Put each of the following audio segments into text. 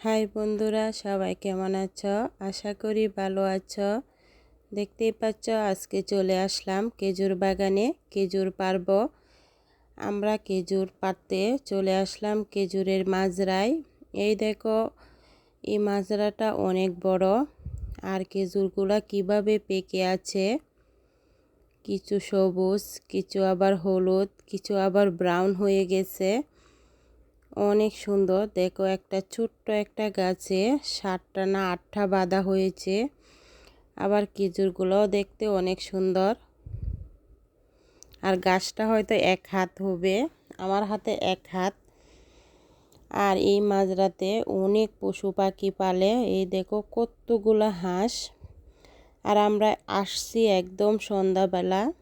High বন্ধুরা, সবাই কেমন আছো? আশা করি ভালো আছো। দেখতেই পাচ্ছ, আজকে চলে আসলাম খেজুর বাগানে খেজুর পারব আমরা খেজুর পারতে চলে আসলাম খেজুরের মাজরায়। এই দেখো, এই মাজরাটা অনেক বড়। আর খেজুরগুলা কীভাবে পেকে আছে? কিছু সবুজ, কিছু আবার হলুদ, কিছু আবার ব্রাউন হয়ে গেছে। অনেক সুন্দর। দেখো একটা ছোট্ট একটা গাছে সাতটা না আটটা বাঁধা হয়েছে। আবার খেজুরগুলোও দেখতে অনেক সুন্দর। আর গাছটা হয়তো এক হাত হবে, আমার হাতে এক হাত। আর এই মাঝরাতে অনেক পশু পাখি পালে, এই দেখো কতগুলো হাঁস। আর আমরা আসছি একদম সন্ধ্যাবেলা।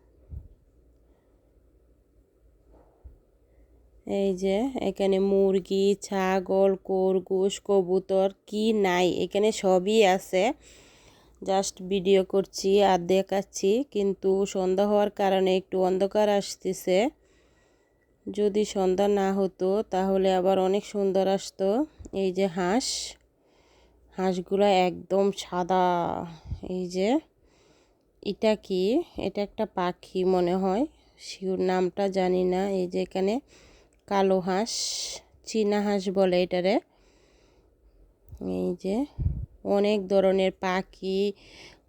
এই যে, এখানে মুরগি, ছাগল, খরগোশ, কবুতর, কি নাই, এখানে সবই আছে। জাস্ট ভিডিও করছি আর দেখাচ্ছি, কিন্তু সন্ধ্যা হওয়ার কারণে একটু অন্ধকার আসতেছে। যদি সন্ধ্যা না হতো, তাহলে আবার অনেক সুন্দর আসতো। এই যে হাঁস, হাঁসগুলো একদম সাদা। এই যে, এটা কি? এটা একটা পাখি মনে হয় শিওর নামটা জানি না। এই যে এখানে কালো হাঁস, চীনা হাঁস বলে এটারে। এই যে অনেক ধরনের পাখি,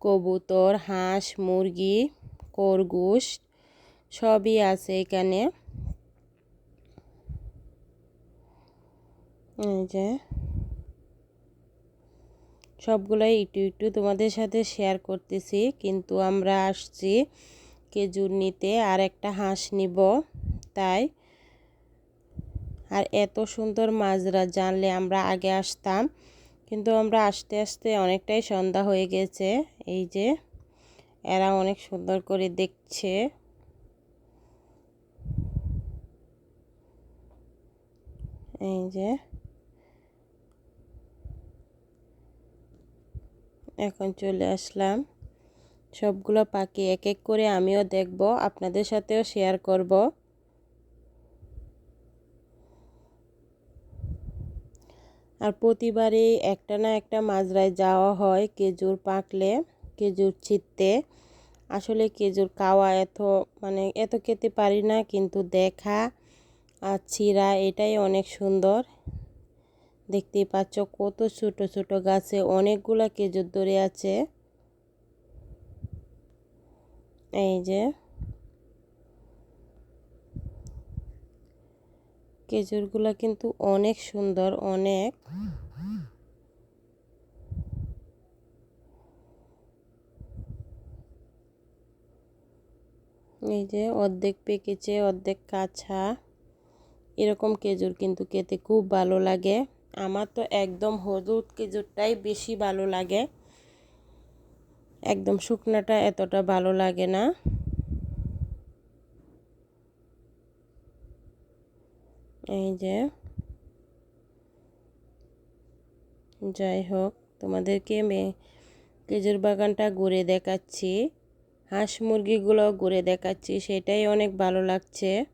কবুতর, হাঁস, মুরগি, খরগোশ সবই আছে এখানে। এই যে সবগুলোই একটু একটু তোমাদের সাথে শেয়ার করতেছি, কিন্তু আমরা আসছি খেজুর নিতে, আর একটা হাঁস নিব, তাই। আর এত সুন্দর মাজরা জানলে আমরা আগে আসতাম। কিন্তু আমরা আসতে আসতে অনেকটাই সন্ধ্যা হয়ে গেছে। এই যে, এরা অনেক সুন্দর করে দেখছে। এই যে, এখন চলে আসলাম। সবগুলো পাখি এক এক করে আমিও দেখব, আপনাদের সাথেও শেয়ার করব। আর প্রতিবারই একটা না একটা মাজরায় যাওয়া হয় খেজুর পাকলে, খেজুর ছিটতে আসলে খেজুর খাওয়া এত মানে এত খেতে পারি না, কিন্তু দেখা আর ছিঁড়া এটাই অনেক সুন্দর। দেখতেই পাচ্ছ কত ছোট ছোট গাছে অনেকগুলা খেজুর ধরে আছে। এই যে খেজুরগুলো কিন্তু অনেক সুন্দর, অনেক। এই যে অর্ধেক পেকেছে, অর্ধেক কাঁচা। এরকম খেজুর কিন্তু খেতে খুব ভালো লাগে। আমার তো একদম হলুদ খেজুরটাই বেশি ভালো লাগে। একদম শুকনাটা এতটা ভালো লাগে না। এই যে, যাই হোক, তোমাদেরকে খেজুর বাগানটা ঘুরে দেখাচ্ছি, হাঁস মুরগিগুলো ঘুরে দেখাচ্ছি, সেটাই অনেক ভালো লাগছে।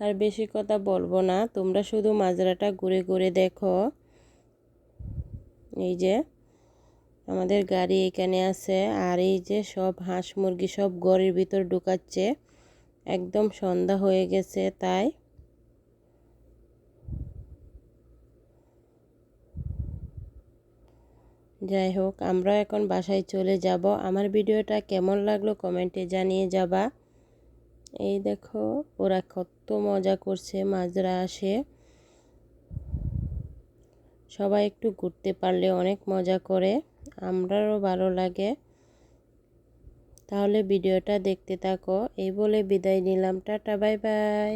আর বেশি কথা বলব না, তোমরা শুধু মাজরাটা ঘুরে ঘুরে দেখো। এই যে আমাদের গাড়ি এখানে আছে আর এই যে সব হাঁস মুরগি সব ঘরের ভিতর ঢুকাচ্ছে। একদম সন্ধ্যা হয়ে গেছে তাই। যাই হোক আমরা এখন বাসায় চলে যাব। আমার ভিডিওটা কেমন লাগল কমেন্টে জানিয়ে যাবা। এই দেখো, ওরা কত মজা করছে মাজরা আসে সবাই একটু ঘুরতে পারলে অনেক মজা করে। আমরারও ভালো লাগে। তাহলে ভিডিওটা দেখতে থাকো। এই বলে বিদায় নিলাম। Tata bye bye.